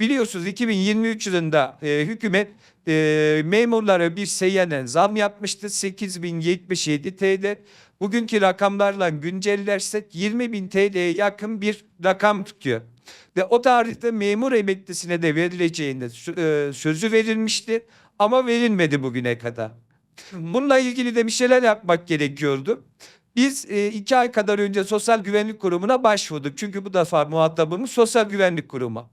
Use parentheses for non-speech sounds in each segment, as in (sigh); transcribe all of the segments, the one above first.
Biliyorsunuz 2023 yılında e, hükümet e, memurlara bir seyyanen zam yapmıştı. 8077 TL. Bugünkü rakamlarla güncellersek 20.000 TL'ye yakın bir rakam tutuyor. Ve o tarihte memur emeklisine de verileceğini sö- e, sözü verilmişti ama verilmedi bugüne kadar. Bununla ilgili de bir şeyler yapmak gerekiyordu. Biz e, iki ay kadar önce Sosyal Güvenlik Kurumu'na başvurduk. Çünkü bu defa muhatabımız Sosyal Güvenlik Kurumu.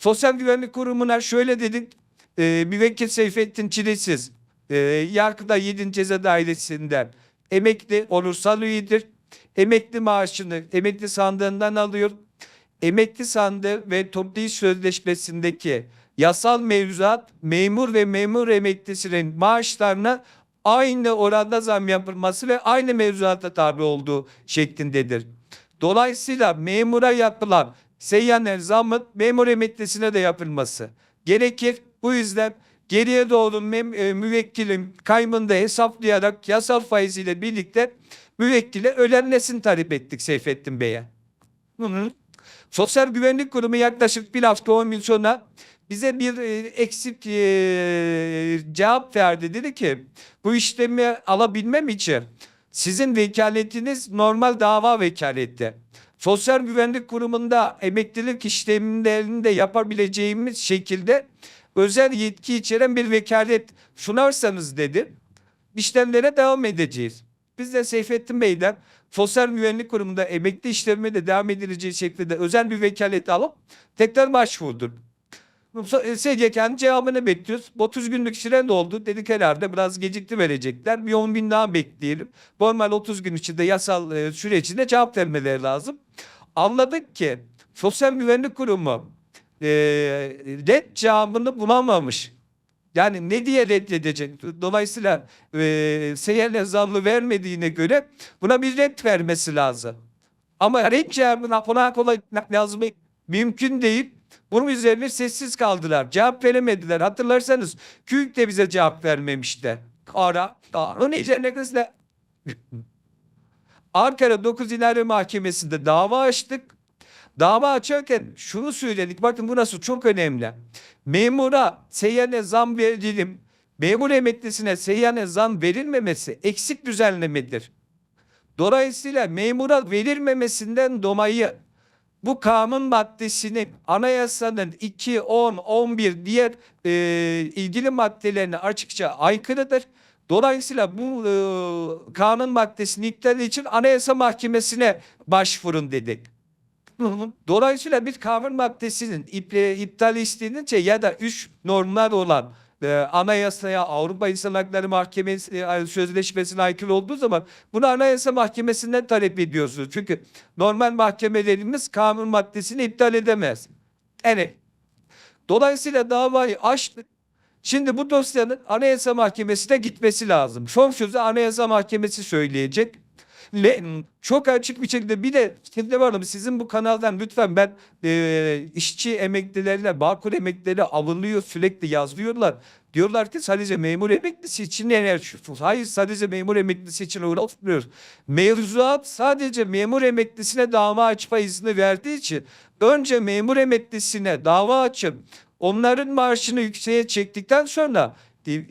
Sosyal Güvenlik Kurumu'na şöyle dedik. E, müvekkil Seyfettin Çilesiz, e, Yargıda 7. Ceza Dairesi'nden emekli onursal üyedir. Emekli maaşını emekli sandığından alıyor. Emekli sandığı ve toplu iş sözleşmesindeki yasal mevzuat memur ve memur emeklisinin maaşlarına aynı oranda zam yapılması ve aynı mevzuata tabi olduğu şeklindedir. Dolayısıyla memura yapılan seyyanen zammın memur emeklisine de yapılması gerekir. Bu yüzden geriye doğru e, müvekkilin kaymını da hesaplayarak yasal faiziyle birlikte müvekkile ödenmesini talep ettik Seyfettin Bey'e. Sosyal Güvenlik Kurumu yaklaşık bir hafta 10 gün sonra bize bir e, eksik e, cevap verdi. Dedi ki bu işlemi alabilmem için sizin vekaletiniz normal dava vekaleti. Sosyal Güvenlik Kurumu'nda emeklilik işlemlerini de yapabileceğimiz şekilde özel yetki içeren bir vekalet sunarsanız dedi. işlemlere devam edeceğiz. Biz de Seyfettin Bey'den Sosyal Güvenlik Kurumu'nda emekli işlemine de devam edileceği şeklinde özel bir vekalet alıp tekrar başvurduk. SGK'nın cevabını bekliyoruz. 30 günlük süre doldu. Dedik herhalde biraz gecikti verecekler. Bir 10 gün daha bekleyelim. Normal 30 gün içinde yasal e, süre içinde cevap vermeleri lazım. Anladık ki Sosyal Güvenlik Kurumu e, red cevabını bulamamış. Yani ne diye reddedecek? Dolayısıyla e, seyirle zamlı vermediğine göre buna bir red vermesi lazım. Ama red cevabına kolay kolay yazmak mümkün değil. Bunun üzerine sessiz kaldılar. Cevap veremediler. Hatırlarsanız KÜİK de bize cevap vermemişti. Ara, onun üzerine kızla (laughs) Ankara 9 İdare Mahkemesi'nde dava açtık. Dava açarken şunu söyledik. Bakın burası çok önemli. Memura seyyane zam verelim. Memur emeklisine seyyane zam verilmemesi eksik düzenlemedir. Dolayısıyla memura verilmemesinden dolayı bu kanun maddesinin anayasanın 2, 10, 11 diğer e, ilgili maddelerine açıkça aykırıdır. Dolayısıyla bu e, kanun maddesini iptal için anayasa mahkemesine başvurun dedik. Dolayısıyla bir kanun maddesinin ip- iptal istenince ya da üç normlar olan e, anayasaya Avrupa İnsan Hakları Mahkemesi e, sözleşmesine aykırı olduğu zaman bunu anayasa mahkemesinden talep ediyorsunuz. Çünkü normal mahkemelerimiz kanun maddesini iptal edemez. Evet. Dolayısıyla davayı açtık. Şimdi bu dosyanın anayasa mahkemesine gitmesi lazım. Son sözü anayasa mahkemesi söyleyecek. Ve çok açık bir şekilde bir de şimdi varım sizin bu kanaldan lütfen ben e, işçi emeklilerine, Bağkur emeklileri alınıyor sürekli yazıyorlar. Diyorlar ki sadece memur emeklisi için neler Hayır sadece memur emeklisi için uğraşmıyoruz. Mevzuat sadece memur emeklisine dava açma izni verdiği için önce memur emeklisine dava açıp onların maaşını yükseğe çektikten sonra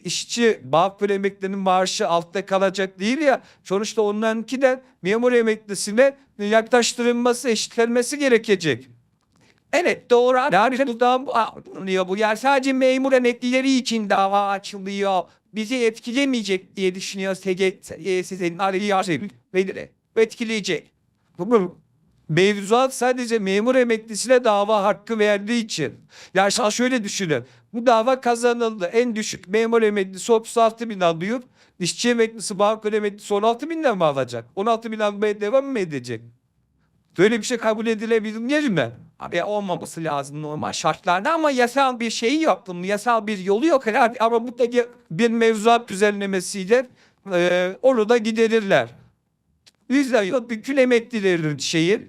işçi Bağkur emeklilerinin maaşı altta kalacak değil ya. Sonuçta onlarınki de memur emeklisine yaklaştırılması, eşitlenmesi gerekecek. Evet doğru. Yani bu da anlıyor bu yer. Sadece memur emeklileri için dava açılıyor. Bizi etkilemeyecek diye düşünüyor SGK sizin arayı etkileyecek. Mevzuat sadece memur emeklisine dava hakkı verdiği için. Yani şöyle düşünün. Bu dava kazanıldı. En düşük memur emeklisi 36 bin alıyor. İşçi emeklisi, banka emeklisi 16 binden mi alacak? 16 bin almaya devam mı edecek? Böyle bir şey kabul edilebilir mi? Abi olmaması lazım normal şartlarda ama yasal bir şeyi bunun, Yasal bir yolu yok. herhalde. Ama mutlaka bir mevzuat düzenlemesiyle e, onu da giderirler. Yüzden bütün emeklilerin şeyi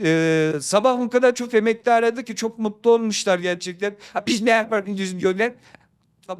ee, sabah o kadar çok emekli aradı ki çok mutlu olmuşlar gerçekten. Ha, biz ne yaparız diyorlar.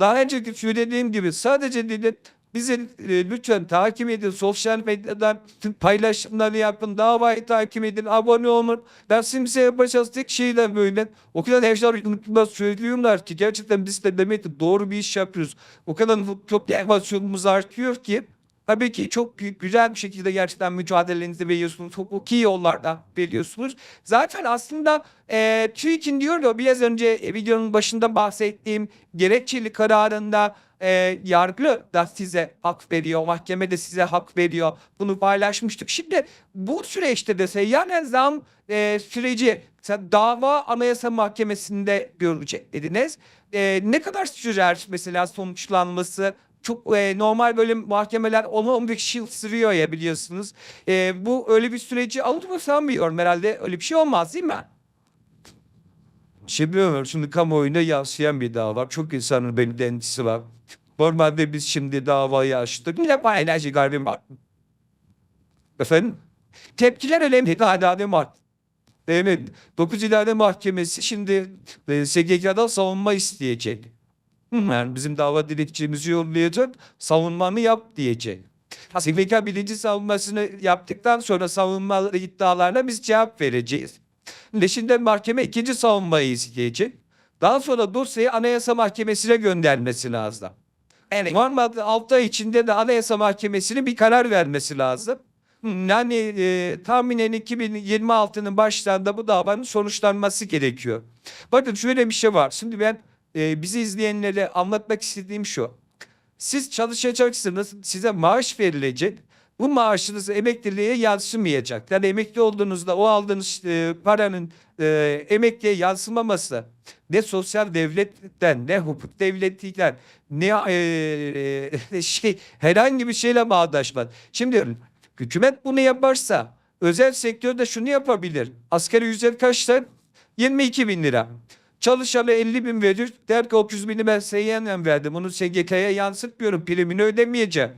Daha önce söylediğim gibi sadece dedi Bizi e, lütfen takip edin. Sosyal medyadan paylaşımları yapın. Davayı takip edin. Abone olun. Ben size yapacağız tek şeyler böyle. O kadar evler söylüyorlar ki gerçekten biz de demek ki doğru bir iş yapıyoruz. O kadar çok motivasyonumuz artıyor ki Tabii ki çok büyük, güzel bir şekilde gerçekten mücadelenizi veriyorsunuz. İyi yollarda veriyorsunuz. Zaten aslında e, TÜİK'in diyor ya biraz önce e, videonun başında bahsettiğim gerekçeli kararında e, yargı da size hak veriyor, mahkeme de size hak veriyor. Bunu paylaşmıştık. Şimdi bu süreçte de seyyan zam e, süreci dava anayasa mahkemesinde görülecek dediniz. E, ne kadar sürer mesela sonuçlanması? Çok e, normal böyle mahkemeler 10-15 yıl sürüyor ya biliyorsunuz. E, bu öyle bir süreci mı sanmıyorum herhalde öyle bir şey olmaz değil mi? Şey bilmiyorum şimdi kamuoyuna yansıyan bir dava var. Çok insanın benim de endişesi var. Normalde biz şimdi davayı açtık. Ne var enerji galiba var. Efendim? Tepkiler önemli. Adalet var. Değil mi? 9 İdare Mahkemesi şimdi e, SGK'dan savunma isteyecek. Yani bizim dava dilekçemizi yollayacak, savunmanı yap diyecek. SGK birinci savunmasını yaptıktan sonra savunma iddialarına biz cevap vereceğiz. Şimdi mahkeme ikinci savunmayı isteyecek. Daha sonra dosyayı Anayasa Mahkemesi'ne göndermesi lazım. Yani normalde 6 ay içinde de Anayasa Mahkemesi'nin bir karar vermesi lazım. Yani e, tahminen 2026'nın başlarında bu davanın sonuçlanması gerekiyor. Bakın şöyle bir şey var. Şimdi ben e, bizi izleyenlere anlatmak istediğim şu. Siz çalışacaksınız, size maaş verilecek. Bu maaşınız emekliliğe yansımayacak. Yani emekli olduğunuzda o aldığınız e, paranın e, emekliye yansımaması ne sosyal devletten ne hukuk devletinden ne e, e, (laughs) şey herhangi bir şeyle bağdaşmaz. Şimdi hükümet bunu yaparsa özel sektörde şunu yapabilir. Asgari ücret kaçta? 22 bin lira. Çalışanı 50 bin verir. Der ki 30 bini ben seyyenle verdim. Bunu SGK'ya yansıtmıyorum. Primini ödemeyeceğim.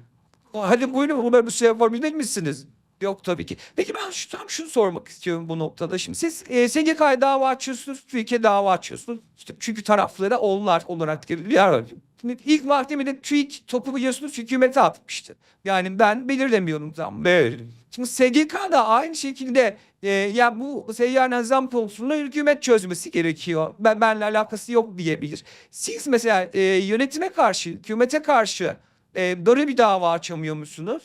Hadi buyurun bunları şey yapabilir misiniz? Yok tabii ki. Peki ben şu, tam şunu sormak istiyorum bu noktada. Şimdi siz e, SGK'ya dava açıyorsunuz, TÜİK'e dava açıyorsunuz. İşte çünkü tarafları onlar olarak görülüyor. İlk mahkemede TÜİK topu biliyorsunuz hükümete atmıştı. Yani ben belirlemiyorum tam. Evet. Şimdi SGK da aynı şekilde e, ya bu seyyar zam konusunda hükümet çözmesi gerekiyor. Ben benle alakası yok diyebilir. Siz mesela e, yönetime karşı, hükümete karşı e, böyle bir dava açamıyor musunuz?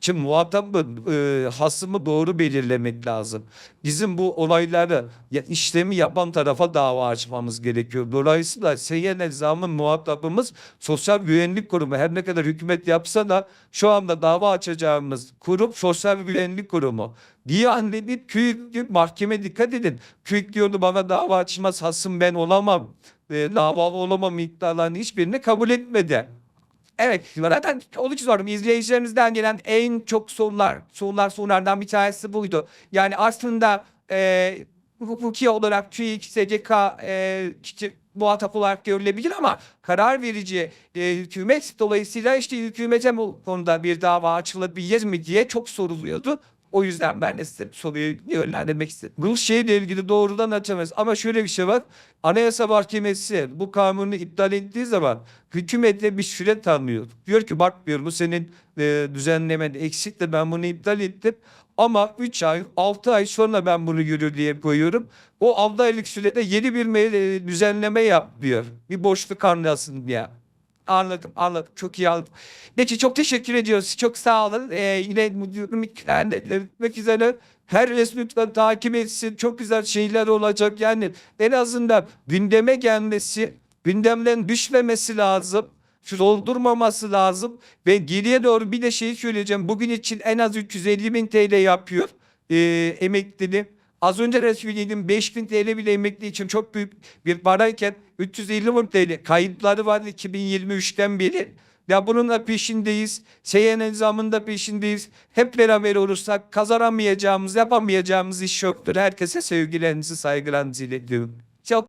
Şimdi muhatabı e, hasımı doğru belirlemek lazım. Bizim bu olayları ya, işlemi yapan tarafa dava açmamız gerekiyor. Dolayısıyla seyyen elzamın muhatabımız sosyal güvenlik kurumu. Her ne kadar hükümet yapsa da şu anda dava açacağımız kurum sosyal güvenlik kurumu. Diyanet'in küçük mahkeme dikkat edin. Küçük diyordu bana dava açmaz hasım ben olamam. E, davalı olamam iddialarını hiçbirini kabul etmedi. Evet zaten onu sordum. İzleyicilerimizden gelen en çok sorular, sorular sorulardan bir tanesi buydu. Yani aslında e, hukuki olarak TÜİK, SCK e, muhatap olarak görülebilir ama karar verici e, hükümet dolayısıyla işte hükümete bu konuda bir dava açılabilir mi diye çok soruluyordu. O yüzden ben de size soruyu yönlendirmek istedim. Bu şeyle ilgili doğrudan açamaz. Ama şöyle bir şey var. Anayasa Mahkemesi bu kanunu iptal ettiği zaman hükümete bir süre tanıyor. Diyor ki bak diyor bu senin e, düzenlemen eksiktir ben bunu iptal ettim. Ama 3 ay 6 ay sonra ben bunu yürürlüğe koyuyorum. O 6 aylık sürede yeni bir e, düzenleme yap diyor. Bir boşluk anlasın diye. Anladım anladım çok iyi anladım. Peki çok teşekkür ediyoruz. Çok sağ olun. Ee, yine müdürüm etmek üzere. Her lütfen takip etsin. Çok güzel şeyler olacak. Yani en azından gündeme gelmesi, gündemden düşmemesi lazım. Doldurmaması lazım. Ve geriye doğru bir de şey söyleyeceğim. Bugün için en az 350 bin TL yapıyor. Ee, emekliliğim. Az önce söyledim 5000 TL bile emekli için çok büyük bir parayken 350 bin TL kayıtları var 2023'ten beri. Ya bunun da peşindeyiz. Seyen nizamında peşindeyiz. Hep beraber olursak kazanamayacağımız, yapamayacağımız iş yoktur. Herkese sevgilerinizi, saygılarınızı iletiyorum.